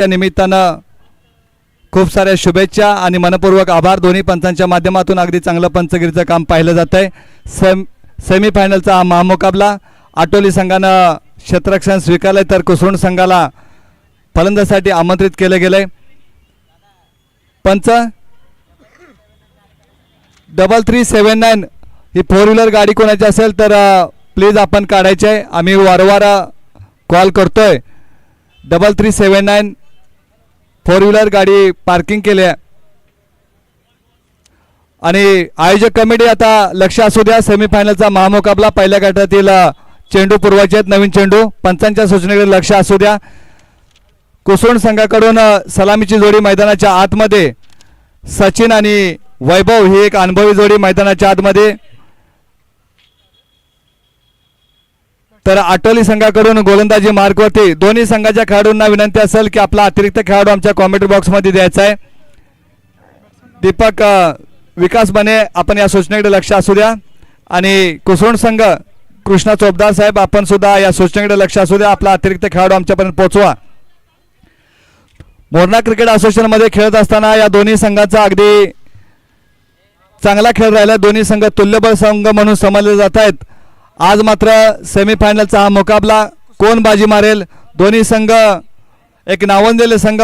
त्या निमित्तानं खूप साऱ्या शुभेच्छा आणि मनपूर्वक आभार. दोन्ही पंचांच्या माध्यमातून अगदी चांगलं पंचगिरीचं काम पाहिलं जात आहे सेम सेमीफायनलचा हा महामुकाबला. आटोली संघानं क्षेत्ररक्षण स्वीकारलंय तर कुसरुण संघाला फलंदासाठी आमंत्रित केलं गेलंय. पंच डबल थ्री सेवन नाईन ही फोर व्हीलर गाडी कोणाची असेल तर प्लीज आपण काढायची आहे आम्ही वारंवार कॉल करतोय. Double three seven nine four wheeler गाडी पार्किंग केली आहे. आणि आयोजक कमिटी आता लक्ष असू द्या सेमीफायनलचा महामुकाबला पहिल्या गटातील चेंडू पूर्वाचे आहेत नवीन चेंडू. पंचांच्या सूचनेकडे लक्ष असू द्या. कुसुण संघाकडून सलामीची जोडी मैदानाच्या आतमध्ये. सचिन आणि वैभव ही एक अनुभवी जोडी मैदानाच्या आतमध्ये. तर आटोली संघाकडून गोलंदाजी मार्कवरती दोन्ही संघाच्या खेळाडूंना विनंती असेल की आपला अतिरिक्त खेळाडू आमच्या कॉमेंट्री बॉक्समध्ये द्यायचा आहे. दीपक विकास बने आपण या सूचनेकडे लक्ष असू द्या. आणि कुसरुण संघ कृष्णा चोपदार साहेब आपण सुद्धा या सूचनेकडे लक्ष असू द्या. आपला अतिरिक्त खेळाडू आमच्यापर्यंत पोहोचवा. मोरणा क्रिकेट असोसिएशनमध्ये खेळत असताना या दोन्ही संघाचा अगदी चांगला खेळ राहिला. दोन्ही संघ तुल्यबळ संघ म्हणून समजले जात आहेत. आज मात्र सेमीफायनलचा हा मुकाबला कोण बाजी मारेल? दोन्ही संघ एक नावंजले संघ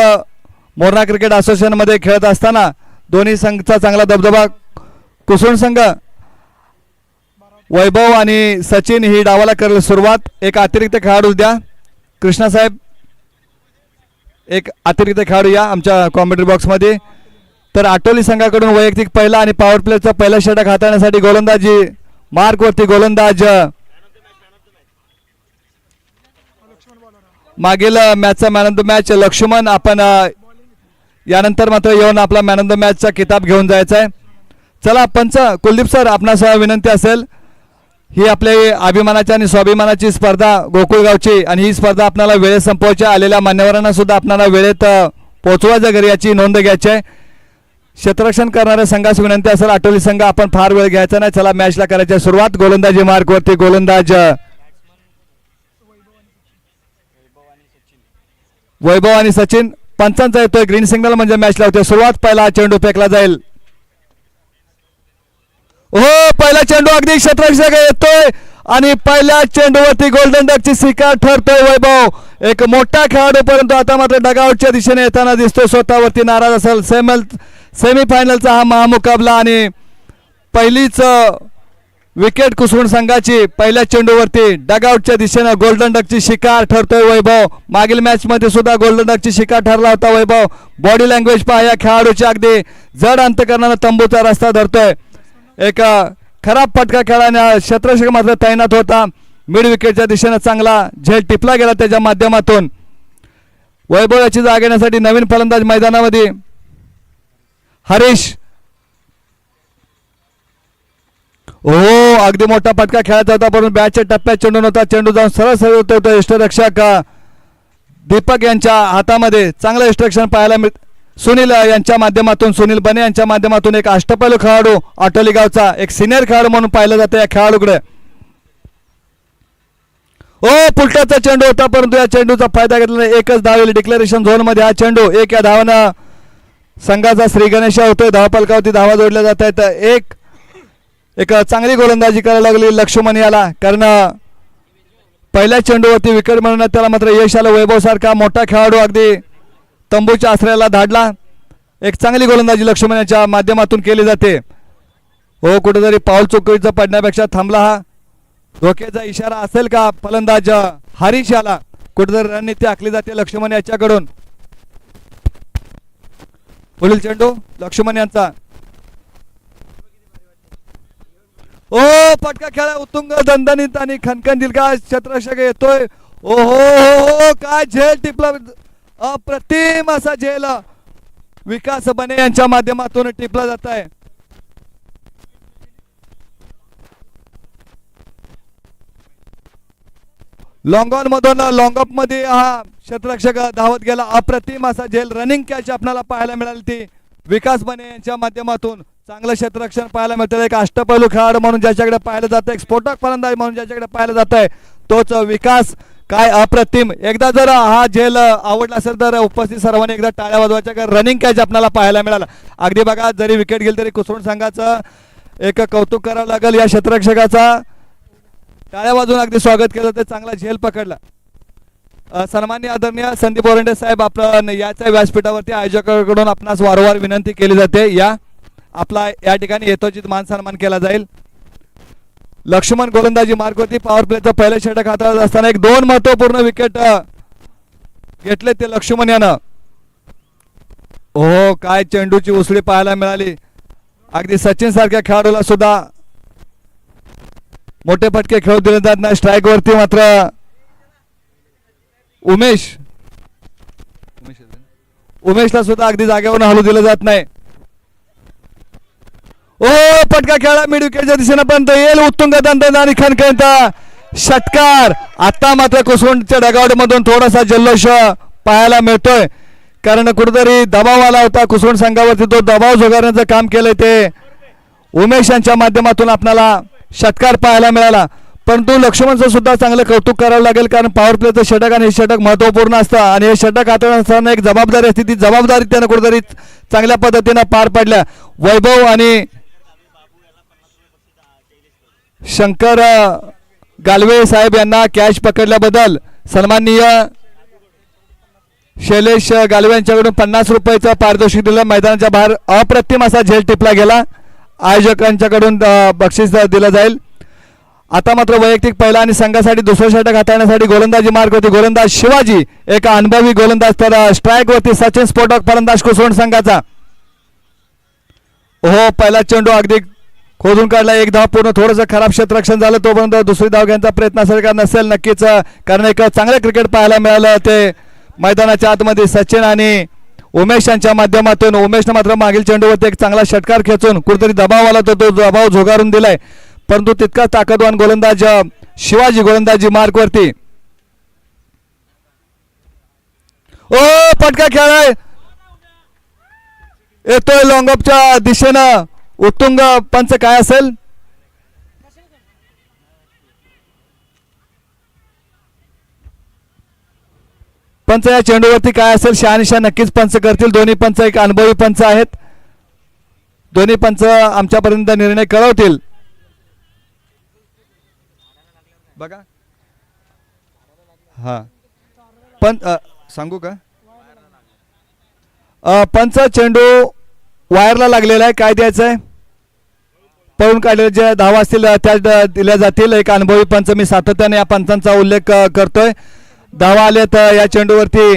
मोरणा क्रिकेट असोसिएशनमध्ये खेळत असताना दोन्ही संघचा चांगला दबदबा कुसुण संघ वैभव आणि सचिन ही डावाला करेल सुरुवात. एक अतिरिक्त खेळाडू द्या. कृष्णासाहेब एक अतिरिक्त खेळाडू या आमच्या कॉमेंट्री बॉक्समध्ये तर आटोली संघाकडून वैयक्तिक पहिला आणि पॉवर प्लेचा पहिला षटक हाताळण्यासाठी गोलंदाजी मार्कवरती गोलंदाज. मागील मॅचचा man of the match Laxman आपण यानंतर मात्र येऊन आपला मॅन ऑफ द मॅचचा किताब घेऊन जायचा आहे चला पंच कुलदीप सर आपणास विनंती असेल. ही आपल्या अभिमानाची आणि स्वाभिमानाची स्पर्धा गोकुळगावची आणि ही स्पर्धा आपल्याला वेळेत संपवायची आलेल्या मान्यवरांना सुद्धा आपल्याला वेळेत पोहोचवायचं घरी याची नोंद घ्यायची आहे. क्षेत्ररक्षण करणाऱ्या संघास विनंती असेल आठवली संघ आपण फार वेळ घ्यायचा नाही. चला मॅचला करायची सुरुवात. गोलंदाजी मार्गवरती गोलंदाज. वैभव आणि सचिन पंचांचा येतोय. ग्रीन सिग्नल म्हणजे मॅचला होते. सुरुवात पहिला चेंडू फेकला जाईल. हो पहिला चेंडू अगदी क्षेत्ररक्षक येतोय. आणि पहिल्या चेंडूवरती गोल्डन डकची शिकार ठरतोय वैभव. एक मोठा खेळाडू परंतु आता मात्र डगआउटच्या दिशेने येताना दिसतो स्वतःवरती नाराज असेल. सेमल सेमीफायनलचा हा महामुकाबला आणि पहिलीच विकेट कुसरून संघाची पहिल्या चेंडूवरती डगआउटच्या दिशेनं गोल्डन डकची शिकार ठरतोय वैभव. मागील मॅचमध्ये सुद्धा गोल्डन डकची शिकार ठरला होता वैभव. बॉडी लँग्वेज पहा या खेळाडूची अगदी जड अंतकरणानं तंबूचा रस्ता धरतोय. एक खराब फटका खेळाने क्षेत्ररक्षक मात्र तैनात होता. मिड विकेटच्या दिशेनं चांगला झेल टिपला गेला त्याच्या माध्यमातून. वैभव याची जागा नवीन फलंदाज मैदानामध्ये हरीश! हो अगदी मोठा फटका खेळायचा होता परंतु बॅटच्या टप्प्यात चेंडू नव्हता. चेंडू जाऊन सरळ सरळ होतो इष्टरक्षक अ, दीपक यांच्या हातामध्ये. चांगलं यष्टरक्षण पाहायला मिळ सुनील यांच्या माध्यमातून सुनील बने यांच्या माध्यमातून एक अष्टपैलू खेळाडू आटोली गावचा एक सिनियर खेळाडू म्हणून पाहिलं जातं या खेळाडूकडे. ओ पुलटाचा चेंडू होता परंतु या चेंडूचा फायदा घेतला एकच धावेल डिक्लेरेशन झोनमध्ये हा चेंडू एक या धावानं संघाचा श्री गणेश होतोय. धावापलकावरती धावा जोडल्या जात आहेत. एक एक चांगली गोलंदाजी करायला लागली लक्ष्मण याला. कारण पहिल्या चेंडूवरती विकेट मिळवण्यात त्याला मात्र यश आलं. वैभव सारखा मोठा खेळाडू अगदी तंबूच्या आश्रयाला धाडला. एक चांगली गोलंदाजी लक्ष्मण याच्या माध्यमातून केली जाते. हो कुठेतरी पाऊल चुकीचं पडण्यापेक्षा थांबला हा. धोक्याचा इशारा असेल का फलंदाज हरीश याला? कुठेतरी रणनीती आखली जाते लक्ष्मण याच्याकडून. पुढील चेंडू लक्ष्मण यांचा. ओ पटका खेळा उत्तुंग दणदणीत आणि खनखन दिलका क्षेत्ररक्षक येतोय. ओ हो हो हो काय झेल टिपला. अप्रतिम असा झेल. विकास बने यांच्या माध्यमातून टिपला जात आहे लॉंग ऑन मधून लॉंग अपमध्ये हा शतरक्षक धावत गेला. अप्रतिम असा झेल रनिंग कॅच आपल्याला पाहायला मिळाली ती. विकास बने यांच्या माध्यमातून चांगलं क्षेत्ररक्षण पाहायला मिळतं एक अष्टपैलू खेळाडू म्हणून ज्याच्याकडे पाहिलं जातं एक स्फोटक फलंदाज म्हणून ज्याच्याकडे पाहिलं जात आहे तोच विकास. काय अप्रतिम. एकदा जर हा झेल आवडला असेल तर उपस्थित सर्वांनी एकदा टाळ्या वाजवायच्या कारण रनिंग कॅच आपल्याला पाहायला मिळाला. अगदी बघा जरी विकेट गेली तरी कुसरून संघाचं एक कौतुक करावं लागेल या क्षेत्ररक्षकाचा टाळ्या वाजवून अगदी स्वागत केलं तर चांगला झेल पकडला. सन्मान्य आदरणीय संदीप वरंडे साहेब आपण याच्या व्यासपीठावरती आयोजकाकडून आपणास वारंवार विनंती केली जाते. या आपला या ठिकाणी यथोचित मान सन्मान केला जाईल. लक्ष्मण गोलंदाजी मार्गवरती पॉवर प्लेचं पहिलं षटक हाताळत असताना एक दोन महत्त्वपूर्ण विकेट घेतले ते लक्ष्मण यानं. हो काय चेंडूची उसळी पाहायला मिळाली. अगदी सचिन सारख्या खेळाडूला सुद्धा. मोठे फटके खेळू दिले जात नाही. स्ट्राईक वरती मात्र उमेश. उमेशला सुद्धा अगदी जागेवरून हलू दिलं जात नाही. ओ पटका खेळा मिड विकेटच्या दिशेनं पण येईल उत्तुंग आणि खणखणता षटकार. आता मात्र कुसुंडच्या डगावड मधून थोडासा जल्लोष पाहायला मिळतोय. कारण कुठेतरी दबाव आला होता कुसुंड संघावरती. तो दबाव झुगारण्याचं काम केलंय ते. उमेश यांच्या माध्यमातून आपल्याला षटकार पाहायला मिळाला. परंतु लक्ष्मणचं सुद्धा चांगलं कौतुक करावं लागेल कारण पॉवर प्लेचं षटक आणि हे षटक महत्त्वपूर्ण असतं. आणि हे षटक हाताळत असताना एक जबाबदारी असते ती जबाबदारी त्यानं कुठेतरी चांगल्या पद्धतीनं पार पाडल्या. वैभव आणि शंकर गालवे साहेब यांना कॅच पकडल्याबद्दल सन्माननीय शैलेश गालवे यांच्याकडून पन्नास रुपयाचं पारितोषिक दिलं. मैदानाच्या बाहेर अप्रतिम असा झेल टिपला गेला. आयोजकांच्याकडून बक्षीस दिलं जाईल. आता मात्र वैयक्तिक पहिला आणि संघासाठी दुसरं षटक हाताळण्यासाठी गोलंदाजी मार्ग होती. गोलंदाज शिवाजी एका अनुभवी गोलंदाज तर स्ट्राईक वरती सचिन स्फोटक फलंदाज कोसळून संघाचा. हो पहिला चेंडू अगदी खोदून काढला. एक धाव पूर्ण थोडंसं खराब क्षेत्ररक्षण झालं तोपर्यंत दुसरी धाव घ्यायचा प्रयत्न असेल का नसेल. नक्कीच कारण एक चांगलं क्रिकेट पाहायला मिळालं. ते मैदानाच्या आतमध्ये सचिन आणि उमेश यांच्या माध्यमातून उमेशनं मात्र मागील चेंडूवरती एक चांगला षटकार खेचून कुठेतरी दबाव आला तर तो दबाव झोगारून दिलाय. परंतु तितका ताकदवान गोलंदाज शिवाजी गोलंदाजी मार्कवरती ओ पटका खेळाय. येतोय लॉंगॉपच्या दिशेनं. उत्तुंग पंच काय असेल? पंच या चेंडूवरती काय असेल? शहानिशा नक्कीच पंच करतील. दोन्ही पंच एक अनुभवी पंच आहेत. दोन्ही पंच आमच्यापर्यंत निर्णय कळवतील. बघा. हा. पण सांगू का? पंच चेंडू वायरला लागलेला आहे. काय द्यायचं आहे? पळून काढलेले जे धावा असतील त्या दिल्या जातील. एक अनुभवी पंच. मी सातत्याने या पंचांचा उल्लेख करतोय. धावा आले तर या चेंडूवरती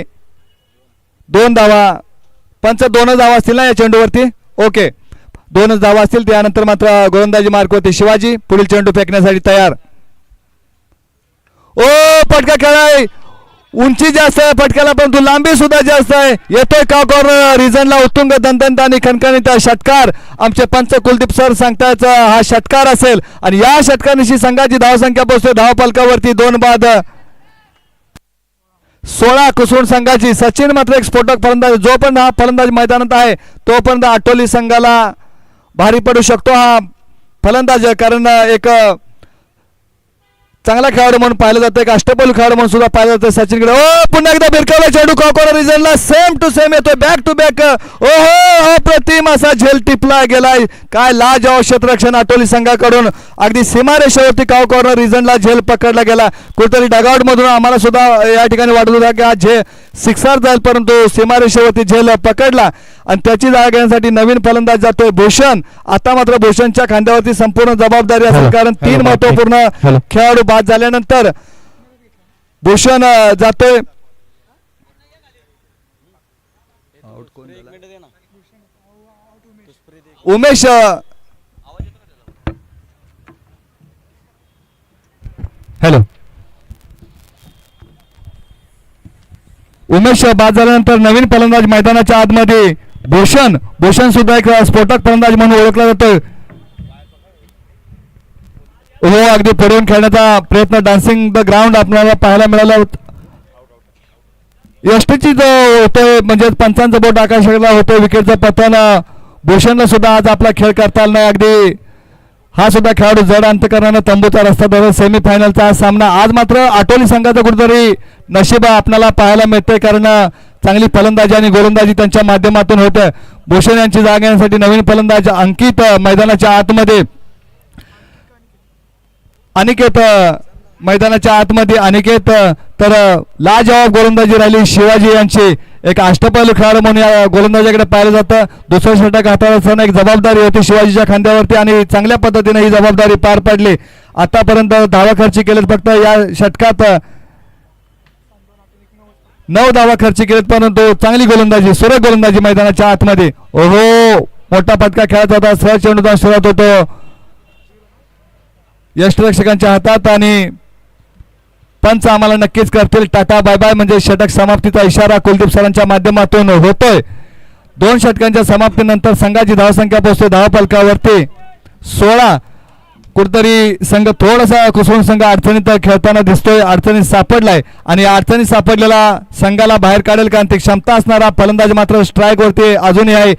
दोन धावा. पंच दोनच धावा असतील ना या चेंडूवरती? ओके. दोनच धावा असतील. त्यानंतर मात्र गोलंदाजी मार्क होते शिवाजी. पुढील चेंडू फेकण्यासाठी तयार. ओ फटका खेळाय. उंची जास्त आहे फटक्याला परंतु लांबी सुद्धा जास्त आहे. येतोय का कॉर्नर रिझनला उत्तुंग दंतंत आणि खणखणीचा षटकार. आमचे पंच कुलदीप सर सांगतायच हा षटकार असेल. आणि या षटकानिशी संघाची धावसंख्या पोहोचते धावपलकावरती दोन बाद. सोळा कुसून संघाची. सचिन मात्र एक स्फोटक फलंदाज जोपर्यंत हा फलंदाज मैदानात आहे तोपर्यंत आटोली संघाला भारी पडू शकतो हा फलंदाज. कारण एक चांगला खेळाडू म्हणून पाहिलं जातं एक अष्टपैलू खेळाडू म्हणून सुद्धा पाहिलं जातं सचिनकडे. ओ पुन्हा एकदा बिरकावला चेंडू कॉकॉर रिझनला सेम टू सेम येतोय बॅक टू बॅक ओ हो अप्रतिम असा झेल टिपला गेलाय. काय लाज क्षेत्ररक्षण आटोली संघाकडून. अगदी सीमारेषेवरती काव कॉर्नर रिझनला झेल पकडला गेला. कुठेतरी डगआउट मधून आम्हाला सुद्धा या ठिकाणी वाटत होता की आज झे सिक्सर जाईल परंतु सीमारेषेवरती झेल पकडला. आणि त्याची जागा घेण्यासाठी नवीन फलंदाज जातोय भूषण. आता मात्र भूषणच्या खांद्यावरती संपूर्ण जबाबदारी असेल. कारण तीन महत्त्वपूर्ण. खेळाडू बाद झाल्यानंतर भूषण जातोय. उमेश हॅलो. उमेश बाद झाल्यानंतर नवीन फलंदाज मैदानाच्या आतमध्ये भूषण भूषण सुद्धा एक स्फोटक फलंदाज म्हणून ओळखला जातो. हो अगदी पडून खेळण्याचा प्रयत्न. डान्सिंग द ग्राउंड आपल्याला पाहायला मिळाला होता. यष्टीची जो होतोय म्हणजे पंचांचा बोट आकाशाला होतोय विकेटचं पतन. भूषणला सुद्धा आज आपला खेळ करता आला नाही अगदी. हा सुद्धा खेळाडू जड अंतकरणानं तंबूचा रस्ता धरत सेमीफायनलचा हा सामना. आज मात्र आटोली संघाचा कुठेतरी नशीब आपल्याला पाहायला मिळतंय कारण चांगली फलंदाजी आणि गोलंदाजी त्यांच्या माध्यमातून होतं. भूषण यांची जाग येण्यासाठी नवीन फलंदाज अंकित मैदानाच्या आतमध्ये. अनिकेत मैदानाच्या आतमध्ये अनिकेत तर लाजवाब गोलंदाजी राहिली शिवाजी यांची. एक अष्टपैलू खेळाडू म्हणून या गोलंदाजाकडे पाहिलं जातं. दुसरं षटक हाताळत असताना एक जबाबदारी होती शिवाजीच्या खांद्यावरती आणि चांगल्या पद्धतीने ही जबाबदारी पार पडली. आतापर्यंत धावा खर्ची केलेत फक्त या षटकात नऊ धावा खर्ची केलेत परंतु चांगली गोलंदाजी सुरेख गोलंदाजी मैदानाच्या आतमध्ये. ओहो मोठा फटका खेळत होता. सहज चेंडूचा सुरुवात होतो. यष्टरक्षकांच्या हातात आणि पंच आम्हाला नक्कीच करतील. Tata bye bye. म्हणजे षटक समाप्तीचा इशारा कुलदीप सरांच्या माध्यमातून होतोय. दोन षटकांच्या समाप्तीनंतर संघाची धावसंख्या पोहोचते. धावफलकावरती सोळा. कुठतरी संघ थोडासा कुसळून संघ अडचणीत खेळताना दिसतोय. अडचणीत सापडलाय. आणि अडचणीत सापडलेला संघाला बाहेर काढेल कारण ती क्षमता असणारा फलंदाज मात्र स्ट्राईक वरती अजूनही आहे.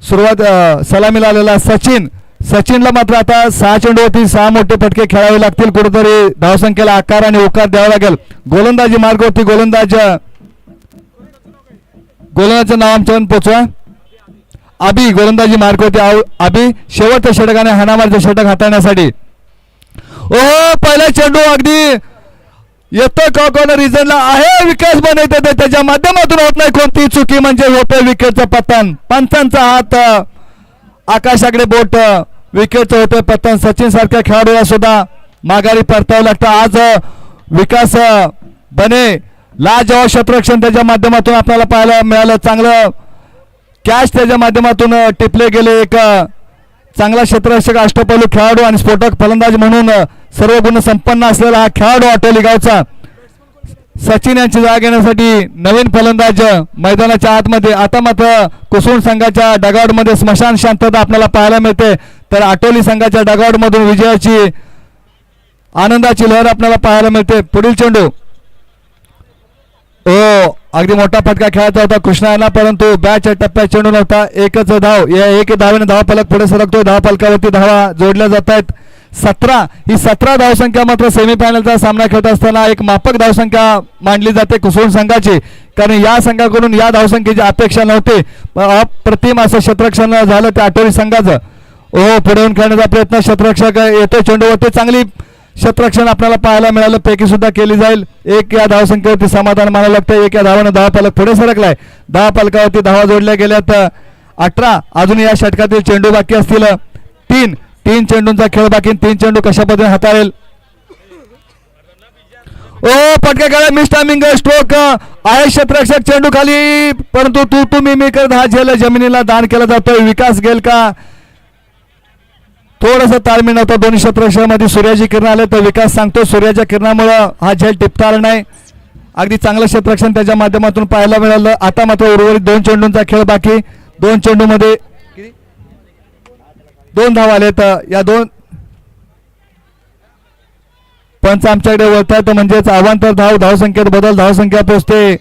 सुरुवात सलामीला आलेला सचिन. सचिनला मात्र आता सहा चेंडूवरती सहा मोठे फटके खेळावे लागतील. कुठेतरी धावसंख्येला आकार आणि ओकार द्यावा लागेल. गोलंदाजी मार्गावरती गोलंदाज गोलंदाजचं नाव आमच्यावर पोचवा. अभि गोलंदाजी मार्गावरती आव- अभि शेवटच्या षटकाने हाणामारचे षटक हाताळण्यासाठी. ओ पहिला चेंडू अगदी येतोय का कोण रिझनला आहे विकास बनवते ते त्याच्या माध्यमातून होत नाही कोणती चुकी म्हणजे होतोय विकेटचं पतन. पंचांचा हात आकाशाकडे बोट विकेटचं होतोय पतन सचिन सारख्या खेळाडूला सुद्धा माघारी परतावं लागतं. आज विकास बने लाजवाब शत्रक्षण त्याच्या माध्यमातून आपल्याला पाहायला मिळालं. चांगलं कॅच त्याच्या माध्यमातून टिपले गेले. एक चांगला क्षेत्ररक्षक अष्टपैलू खेळाडू आणि स्फोटक फलंदाज म्हणून सर्व गुण संपन्न असलेला हा खेळाडू अटोली गावचा. सचिन यांची जागा घेण्यासाठी नवीन फलंदाज मैदानाच्या आतमध्ये. आता मात्र कुसुम संघाच्या डगावडमध्ये स्मशान शांतता आपल्याला पाहायला मिळते. तर आटोली संघाच्या डगावडमधून विजयाची आनंदाची लहर आपल्याला पाहायला मिळते. पुढील चेंडू. हो अगदी मोठा फटका खेळायचा होता कृष्णाला परंतु बॅचच्या टप्प्यात चेंडू नव्हता. एकच धाव या एक धावेने धाव फलक पुढे सरकतो. धाव फलकावरती धावा जोडल्या जात आहेत. सतरा ही सतरा धावसंख्या मात्र सेमीफायनलचा सामना खेळत असताना एक मापक धावसंख्या मांडली जाते कुसुम संघाची. कारण या संघाकडून या धावसंख्येची अपेक्षा नव्हती. अप्रतिम असं क्षेत्रक्षण झालं त्या आठवडी संघाचं. ओ पुढे खेळण्याचा प्रयत्न. शतरक्षक येतो चेंडूवरती. चांगली शतरक्षण आपल्याला पाहायला मिळालं. पैकी सुद्धा केली जाईल. एक या धावसंख्येवरती समाधान मानावं लागतं एक या धावानं दहा पालक पुढे सरकलाय. दहा पालकावरती धावा जोडल्या गेल्यात. अठरा अजून या षटकातील चेंडू बाकी असतील. तीन. तीन चेंडूंचा खेळ बाकी. तीन चेंडू कशा पद्धतीने हाताळेल? ओ पटके खेळ मिस टायमिंग स्ट्रोक. आहे क्षेत्ररक्षक चेंडू खाली. परंतु तू तू मी मी करत हा झेल. जमिनीला दान केला जातोय. विकास गेल का? थोडंसं ताळमेळ नव्हता दोन्ही क्षेत्ररक्षकामध्ये सूर्याची किरण आले तर विकास सांगतो. सूर्याच्या किरणामुळं हा झेल टिपतार नाही. अगदी चांगलं क्षेत्रक्षण त्याच्या माध्यमातून पाहायला मिळालं. आता मात्र उर्वरित दोन चेंडूंचा खेळ बाकी. दोन चेंडूमध्ये दोन धाव आले तर या दोन पंच आमच्याकडे वळतात म्हणजेच अवांतर धाव धावसंख्येत बदल धावसंख्या पोचते.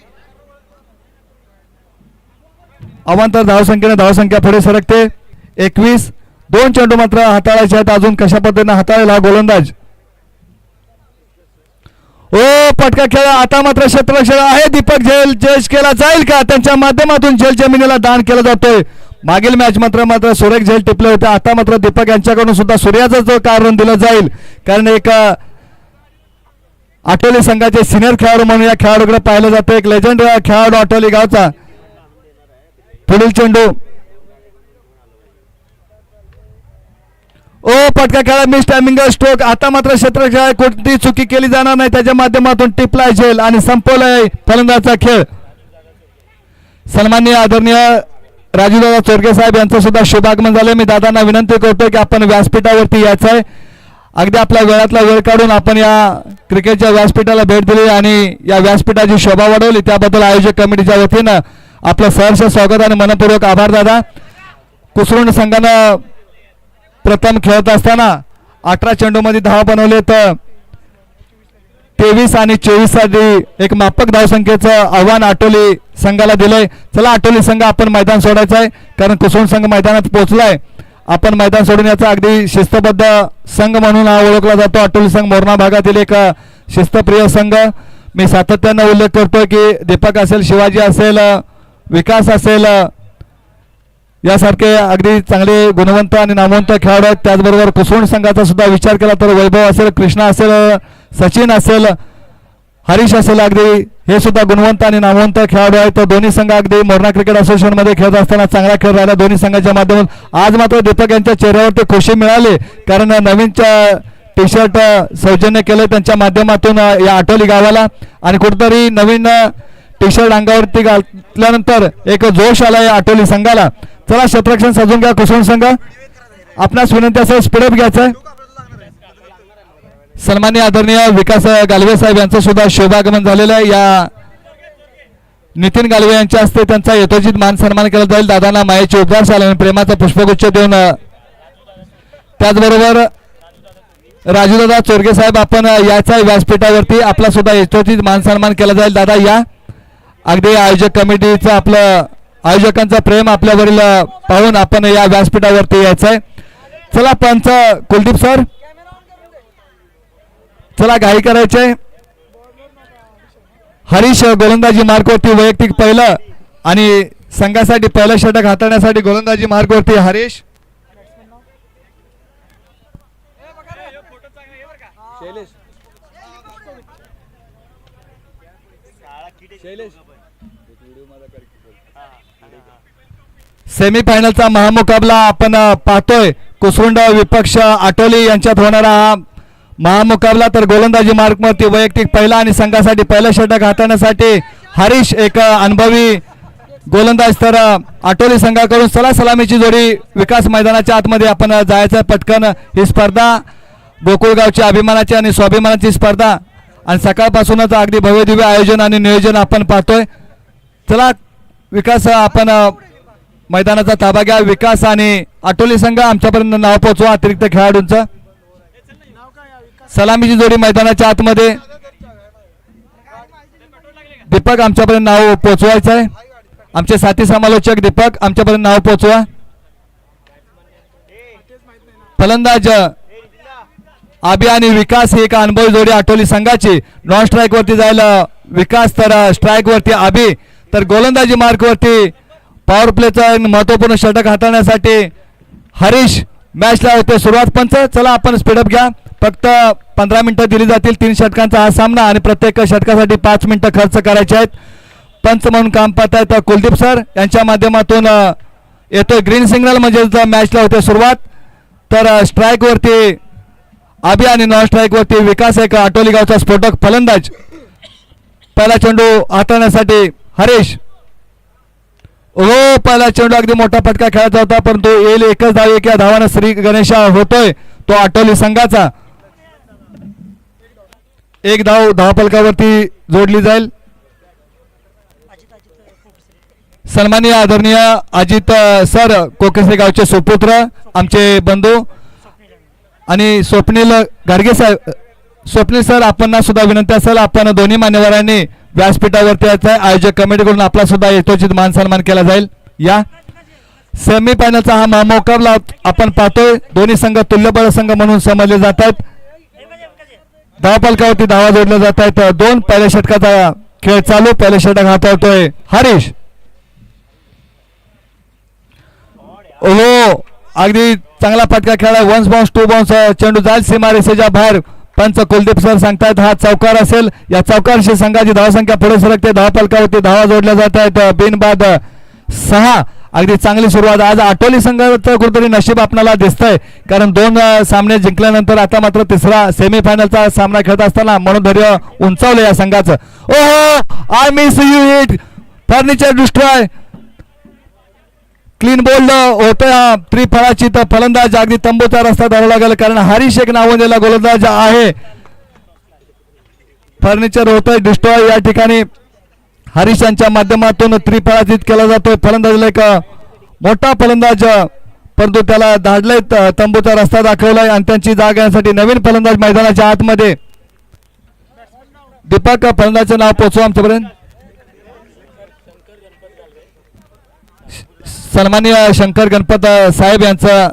अवांतर धावसंख्येने धावसंख्या पुढे सरकते. एकवीस दोन चेंडू मात्र हाताळायचे आहेत. अजून कशा पद्धतीने हाताळेल हा गोलंदाज? ओ पटका खेळ. आता मात्र क्षेत्ररक्षण आहे. दीपक झेल जयश केला जाईल का? त्यांच्या माध्यमातून झेल जमिनीला दान केला जातोय. मागील मॅच मात्र मात्र सुरेख झेल टिपले होते. आता मात्र दीपक यांच्याकडून सुद्धा सूर्याचं कारण दिलं जाईल कारण एक आठवली संघाचे सिनियर खेळाडू म्हणून या खेळाडूकडे पाहिलं जातं. एक लेजंड खेळाडू आठवली गावचा. पुढील चेंडू. ओ पटका खेळा मिस टायमिंग स्ट्रोक आता मात्र क्षेत्ररक्षक कोणती चुकी केली जाणार नाही त्याच्या माध्यमातून टिपलाय झेल आणि संपवलाय फलंदाजचा खेळ. सन्माननीय आदरणीय राजूदादा चोरगे साहेब यांचं सुद्धा शुभागमन झालं मी दादांना विनंती करतोय की आपण व्यासपीठावरती यायचं आहे अगदी आपल्या वेळातला वेळ काढून आपण या क्रिकेटच्या व्यासपीठाला भेट दिली आणि या व्यासपीठाची शोभा वाढवली. त्याबद्दल आयोजक कमिटीच्या वतीनं आपलं सहर्ष स्वागत आणि मनपूर्वक आभार दादा. कुसरुंड संघानं प्रथम खेळत असताना अठरा चेंडूमध्ये धावा बनवले तर तेवीस आणि चोवीससाठी एक मापक धावसंख्येचं आव्हान आटोली संघाला दिलंय. चला आटोली संघ आपण मैदान सोडायचं आहे कारण कुसुम संघ मैदानात पोहोचलाय. आपण मैदान सोडून याचा अगदी शिस्तबद्ध संघ म्हणून हा ओळखला जातो. अटोली संघ मोरणा भागातील एक शिस्तप्रिय संघ. मी सातत्यानं उल्लेख करतो की दीपक असेल शिवाजी असेल विकास असेल यासारखे अगदी चांगले गुणवंत आणि नामवंत खेळाडू आहेत. त्याचबरोबर कुसवण संघाचा सुद्धा विचार केला तर वैभव असेल कृष्णा असेल सचिन असेल हरीश असेल अगदी. हे सुद्धा गुणवंत आणि नामवंत खेळाडू आहेत. तर दोन्ही संघ अगदी मोरणा क्रिकेट असोसिएशनमध्ये खेळत असताना चांगला खेळ राहिला दोन्ही संघाच्या माध्यमातून. आज मात्र दीपक यांच्या चेहऱ्यावरती खुशी मिळाली कारण नवीनच्या टी शर्ट सौजन्य केलं त्यांच्या माध्यमातून या आठवली गावाला. आणि कुठेतरी नवीन टी शर्ट अंगावरती घातल्यानंतर एक जोश आला या आठवली संघाला. चला शत्रक्षण सजून घ्या कुसुम संघ. आपणास विनंती असेल स्पीडअप घ्यायचं. आहे सन्मान्य आदरणीय विकास गालवे साहेब यांचं सुद्धा शोभागमन झालेलं आहे. या नितीन गालवे यांच्या हस्ते त्यांचा यथोचित मान सन्मान केला जाईल. दादांना मायेचे उद्गार झाले आणि प्रेमाचा पुष्पगुच्छ देऊन त्याचबरोबर राजूदादा चोरगे साहेब आपण याच्या व्यासपीठावरती आपला सुद्धा यथोचित मान सन्मान केला जाईल. दादा या अगदी आयोजक कमिटीचं आपलं आयोजकांचं प्रेम आपल्यावरील पाहून आपण या व्यासपीठावरती यायचं आहे चला पंच कुलदीप सर. चला घाई करायचे. हरीश गोलंदाजी मार्कवरती वैयक्तिक पहिलं आणि संघासाठी पहिलं षटक हाताळण्यासाठी गोलंदाजी मार्कवरती हरीश. सेमीफायनलचा महामुकाबला आपण पाहतोय. कुसुंड विपक्ष आटोली यांच्यात होणारा हा महामुकाबला. तर गोलंदाजी मार्गमध्ये वैयक्तिक पहिला आणि संघासाठी पहिलं षटक हाताळण्यासाठी हरीश एक अनुभवी गोलंदाज. तर आटोली संघाकडून सला सलामीची जोडी विकास मैदानाच्या आतमध्ये आपण जायचं पटकन. ही स्पर्धा गोकुळगावची अभिमानाची आणि स्वाभिमानाची स्पर्धा. आणि सकाळपासूनच अगदी भव्यदिव्य आयोजन आणि नियोजन आपण पाहतोय. चला विकास आपण मैदानाचा ताबा घ्या. विकास आणि आटोली संघ आमच्यापर्यंत नाव पोहोचवा. अतिरिक्त खेळाडूंचं. सलामीची जोडी मैदानाच्या आतमध्ये. दीपक आमच्यापर्यंत नाव पोचवायचं आहे. आमचे साथी समालोचक दीपक आमच्यापर्यंत नाव पोचवा फलंदाज आबी आणि विकास ही एक अनुभवी जोडी आठवली संघाची. नॉन स्ट्राईक वरती जायला विकास तर स्ट्राईक वरती आबी. तर गोलंदाजी मार्क वरती पॉवर प्लेचं महत्त्वपूर्ण षटक हाताळण्यासाठी हरीश मॅचला होते सुरुवात पंच. चला आपण स्पीडअप घ्या. फक्त पंधरा मिनिटं दिली जातील. तीन षटकांचा हा सामना आणि प्रत्येक षटकासाठी पाच मिनिटं खर्च करायचे आहेत. पंच म्हणून काम पाहत आहेत कुलदीप सर. यांच्या माध्यमातून येतोय ग्रीन सिग्नल म्हणजे मॅचला होते सुरुवात तर स्ट्राईकवरती स्ट्राईक आबी आणि नॉन स्ट्राईकवरती विकास एक आटोली गावचा स्फोटक फलंदाज. पहिला चेंडू हाताळण्यासाठी हरीश हो पहिला चेंडू अगदी मोठा फटका खेळायचा होता परंतु येईल एकच धाव एक या धावानं श्री गणेशा होतोय तो आटोली संघाचा. एक धाव धावपलकावरती जोडली जाईल. सन्माननीय आदरणीय अजित सर कोकेश्री गावचे सुपुत्र आमचे बंधू आणि स्वप्नील गाडगे साहेब स्वप्नील सर आपण सुद्धा विनंती असेल आपण दोन्ही मान्यवरांनी व्यासपीठावरती याचा आहे आयोजक कमिटीकडून आपला सुद्धा यथोचित मान सन्मान केला जाईल. या सेमी फायनलचा हा महामोकाबला आपण पाहतोय. दोन्ही संघ तुल्यबळ संघ म्हणून समजले जात आहेत धावपलकावरती धावा जोडल्या जात आहेत दोन पहिल्या षटकाचा खेळ चालू. पहिल्या षटक हाताळतोय हरीश. हो अगदी चांगला फटका खेळा वन्स बाउन्स टू बाउन्स चेंडू जाईल. सीमा रेसेच्या बाहेर पंच कुलदीप सर सांगतात हा चौकार असेल. या चौकारशी संघाची धावसंख्या पुढे सरकते. धावपलकावरती धावा जोडल्या जात आहेत बिनबाद सहा. अगदी चांगली सुरुवात. आज आठवली संघाचं कुठेतरी नशीब आपल्याला दिसतंय. कारण दोन सामने जिंकल्यानंतर आता मात्र तिसरा सेमीफायनलचा सामना खेळत असताना मनोधैर्य उंचावलं या संघाचं. ओ I miss you it furniture destroy clean bowled होत्या हा त्रिफळाची तर फलंदाज अगदी तंबूचा रस्ता धरावा लागेल कारण हरीश एक नावलेला गोलंदाज आहे. फर्निचर होतंय डिस्ट्रॉय या ठिकाणी. हरीश यांच्या माध्यमातून त्रिफळाचित केला जातोय. फलंदाजला एक मोठा फलंदाज परंतु त्याला धाडलंय तंबूचा रस्ता दाखवलाय आणि त्यांची जाग घेण्यासाठी नवीन फलंदाज मैदानाच्या आतमध्ये. दीपक फलंदाजचं नाव पोचवा आमच्यापर्यंत. सन्मान्य शंकर गणपत साहेब यांचा.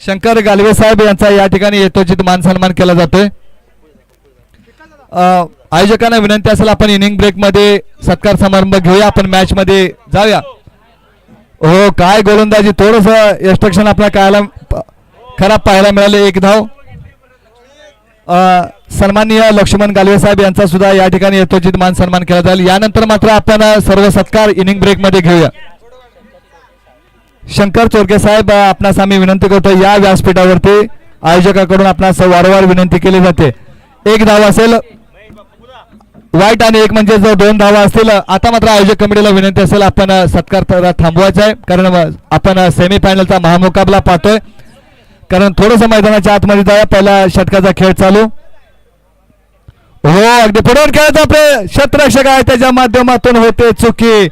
शंकर गालवे साहेब यांचा या ठिकाणी यथोचित मान सन्मान केला जातोय. आयोजकांना विनंती असेल आपण इनिंग ब्रेकमध्ये सत्कार समारंभ घेऊया आपण मॅच मध्ये जाऊया. हो काय गोलंदाजी थोडस एक्स्ट्रक्शन आपल्या कायला खराब पाहायला मिळाले एक धाव. सन्माननीय लक्ष्मण गालवे साहेब यांचा सुद्धा या ठिकाणी यथोचित मान सन्मान केला जाईल. यानंतर मात्र आपण सर्व सत्कार इनिंग ब्रेकमध्ये घेऊया. शंकर चोरके साहेब आपणास आम्ही विनंती करतो या व्यासपीठावरती आयोजकाकडून आपणास वारंवार विनंती केली जाते. एक धाव असेल वाईट आणि एक म्हणजे जर दोन धावा असतील आता मात्र आयोजक कमिटीला विनंती असेल आपण सत्कार थांबवायचा आहे. कारण आपण सेमीफायनलचा महामुकाबला पाहतोय. कारण थोडस मैदानाच्या आतमध्ये जाऊया. पहिला षटकाचा खेळ चालू. हो अगदी पुढून खेळत आपले क्षेत्ररक्षक आहे त्याच्या माध्यमातून होते चुकी.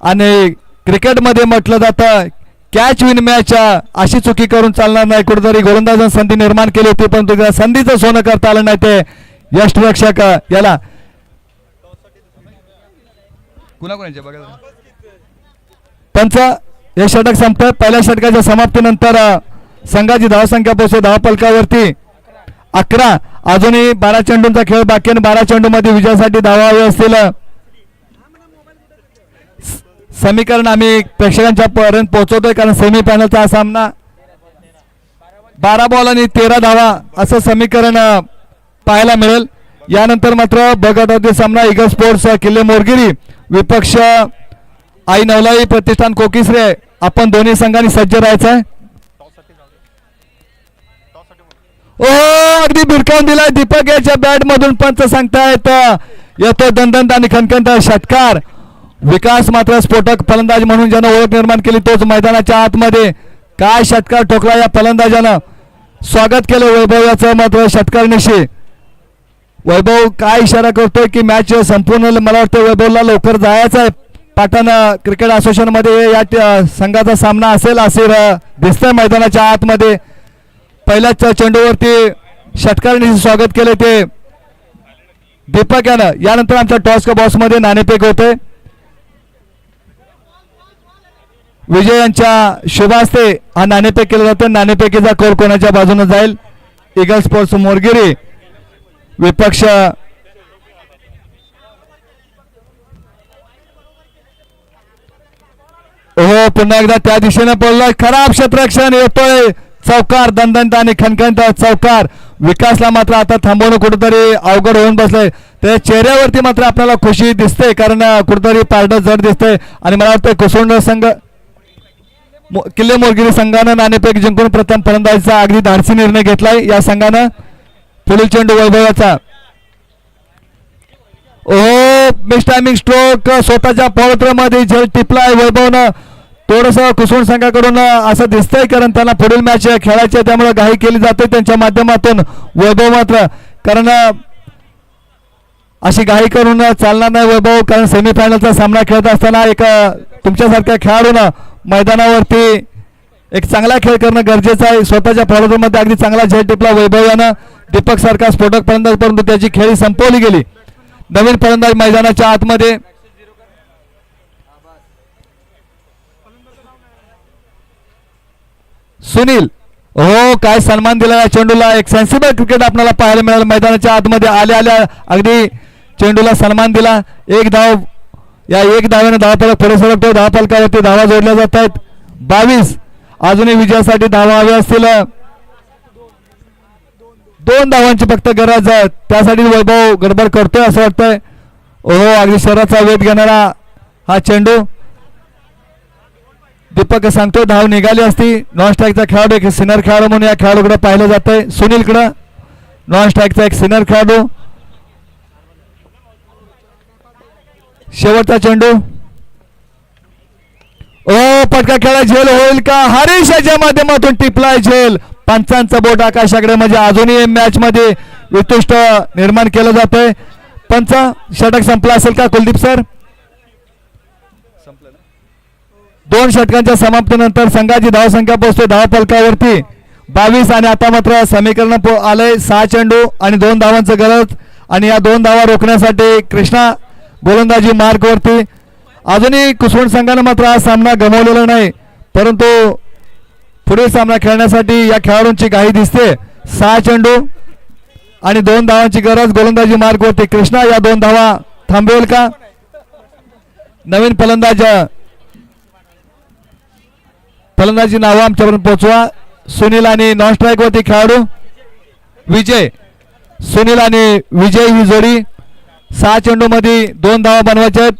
आणि क्रिकेटमध्ये म्हटलं जातं कॅच विन मॅच अशी चुकी करून चालणार नाही. कुठेतरी गोलंदाजांनी संधी निर्माण केली होती पण त्या संधीचं सोनं करता आलं नाही ते यष्टरक्षक याला. कुणाकुणाचे? बघा जरा. पंच हे षटक संपतं. पहिल्या षटकाच्या समाप्तीनंतर संघाची धावसंख्या पोहोचते धावपलकावरती अकरा. अजूनही बारा चेंडूंचा खेळ बाकी आणि बारा चेंडू मध्ये विजयासाठी धावा हवे असतील. स- समीकरण आम्ही प्रेक्षकांच्या पर्यंत पोहोचवतोय कारण सेमीफायनलचा हा सामना. बारा बॉल आणि तेरा धावा असं समीकरण पाहायला मिळेल. यानंतर मात्र बगटावरती सामना. इगल स्पोर्ट्स किल्ले मोरगिरी विपक्ष आई नवलाई प्रतिष्ठान कोकिसरे. आपण दोन्ही संघांनी सज्ज राहायचं आहे ओ अगदी भिरकावून दिलाय दीपक याच्या बॅट मधून पंच सांगतायत येतो. दणदंत आणि खनखंत षटकार. विकास मात्र स्फोटक फलंदाज म्हणून ज्यानं ओळख निर्माण केली तोच मैदानाच्या आतमध्ये. काय षटकार ठोकला या फलंदाजानं? स्वागत केलं वैभव याचं मात्र षटकारनिशी वैभव काय इशारा करतोय की मॅच संपूर्ण मला वाटतं वैभवला लवकर जायचं आहे. पाटण क्रिकेट असोसिएशनमध्ये या ट- संघाचा सामना असेल असे दिसतंय मैदानाच्या आतमध्ये. पहिल्याच चेंडूवरती षटकाराने स्वागत केले ते. दीपक यानं यानंतर आमच्या टॉस का बॉसमध्ये नाणेफेक होते. विजय यांच्या शुभ हा नाणेफेक केला जातो. नाणेफेकीचा कोर कोणाच्या बाजूने जाईल? इगल स्पोर्ट्स मोरगिरी विपक्ष हो पुन्हा एकदा त्या दिशेने पडलोय खराब क्षेत्रक्षण येतोय. चौकार दणदंत आणि खणखणत चौकार. विकासला मात्र आता थांबवणं कुठेतरी अवघड होऊन बसलंय. त्या चेहऱ्यावरती मात्र आपल्याला खुशी दिसते कारण कुठेतरी पारडं जड दिसतंय आणि मला वाटतं कुसुंड संघ किल्ले मोरगिरी संघानं नाणेफेक जिंकून प्रथम फलंदाजीचा अगदी धाडसी निर्णय घेतलाय. या संघानं पुढील चेंडू वैभवाचा. ओ मिस टायमिंग स्ट्रोक स्वतःच्या पवित्रमध्ये झेल टिपलाय वैभवनं. थोडस कुसुण संघाकडून असं दिसतंय कारण त्यांना पुढील मॅच खेळायची त्यामुळे घाई केली जाते त्यांच्या माध्यमातून. वैभव मात्र कारण अशी घाई करून चालणार नाही वैभव कारण सेमीफायनलचा सामना खेळत असताना एक तुमच्यासारख्या खेळाडून मैदानावरती एक चांगला खेळ करणं गरजेचं आहे. स्वतःच्या फॉलोमध्ये अगदी चांगला झेल टिपला वैभव यानं. दीपक सारखा स्फोटक फलंदाज परंतु त्याची खेळी संपवली गेली. नवीन फलंदाज मैदानाच्या आतमध्ये. सुनील हो काय सन्मान दिला चेंडूला. एक सेन्सिबल क्रिकेट आपल्याला पाहायला मिळालं. मैदानाच्या आतमध्ये आल्या आल्या अगदी चेंडूला सन्मान दिला. एक धाव या एक धाव्याने धावफलक पुढे सरकतो धावफलकावरती धावा जोडल्या जात आहेत बावीस अजूनही विजयासाठी धावा हव्या असतील. दोन धावांची फक्त गरज आहे. त्यासाठी वैभव गडबड करतोय असं वाटतंय. ओहो अगदी शहराचा वेध घेणारा हा चेंडू. दीपक सांगतो धाव निघाली असती. नॉन स्ट्राईकचा खेळाडू एक सिनर खेळाडू म्हणून या खेळाडूकडे पाहिलं जातंय. सुनीलकडं. नॉन स्ट्राईकचा एक सिनर खेळाडू. शेवटचा चेंडू. ओ पटका खेळा झेल होईल का? हरीश याच्या माध्यमातून टिपलाय झेल पंचांचं बोट आकाशाकडे म्हणजे अजूनही मॅच मध्ये वितुष्ट निर्माण केलं जातंय. पंच षटक संपला असेल का कुलदीप सर? दोन षटकांच्या समाप्तीनंतर संघाची धावसंख्या पोहोचते. धाव फलकावरती बावीस आणि आता मात्र समीकरण आलंय. सहा चेंडू आणि दोन धावांचं गरज. आणि या दोन धावा रोखण्यासाठी कृष्णा गोलंदाजी मार्गवरती. अजूनही कुसवण संघानं मात्र हा सामना गमावलेला नाही. परंतु पुढील सामना खेळण्यासाठी या खेळाडूंची घाई दिसते. सहा चेंडू आणि दोन धावांची गरज. गोलंदाजी मार्गवरती कृष्णा. या दोन धावा थांबवेल का? नवीन फलंदाज फलंदाजी नावं आमच्यापर्यंत पोहोचवा. सुनील आणि नॉन स्ट्राईक वरती खेळाडू विजय. सुनील आणि विजय ही जोडी. सहा चेंडू मध्ये दोन धावा बनवायचे आहेत.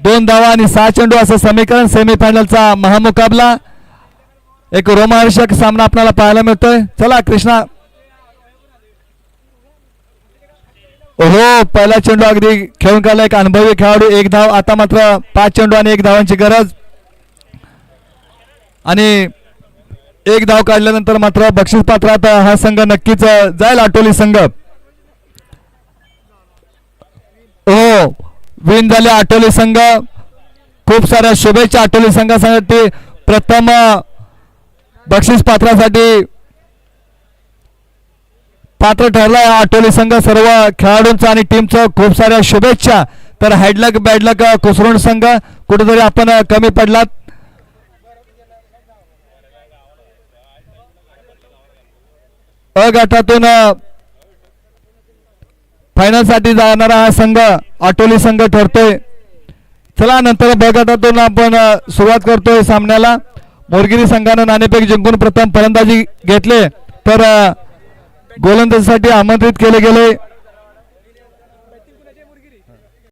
दोन धावा आणि सहा चेंडू असं समीकरण सेमीफायनलचा महामुकाबला. एक रोमहर्षक सामना आपल्याला पाहायला मिळतोय. चला कृष्णा. हो पहिला चेंडू अगदी खेळून काढला एक अनुभवी खेळाडू. एक धाव आता मात्र पाच चेंडू आणि एक धावांची गरज. आणि एक धाव काढल्यानंतर मात्र बक्षीस पात्रात हा संघ नक्कीच जाईल आटोली संघ. हो विन झाले आटोली संघ. खूप साऱ्या शुभेच्छा आटोली संघासाठी. प्रथम बक्षीस पात्रासाठी पात्र ठरला आटोली संघ सर्व खेळाडूंचा आणि टीमचं खूप साऱ्या शुभेच्छा. तर हॅडलक बॅडलक कुसरून संघ. कुठेतरी आपण कमी पडलात. अ गटातून फायनलसाठी जाणारा हा संघ आटोली संघ ठरतोय. चला नंतर ब गटातून आपण सुरुवात करतोय सामन्याला. मोरगिरी संघानं नाणेफेक जिंकून प्रथम फलंदाजी घेतले. तर गोलंदाजीसाठी आमंत्रित केले गेले.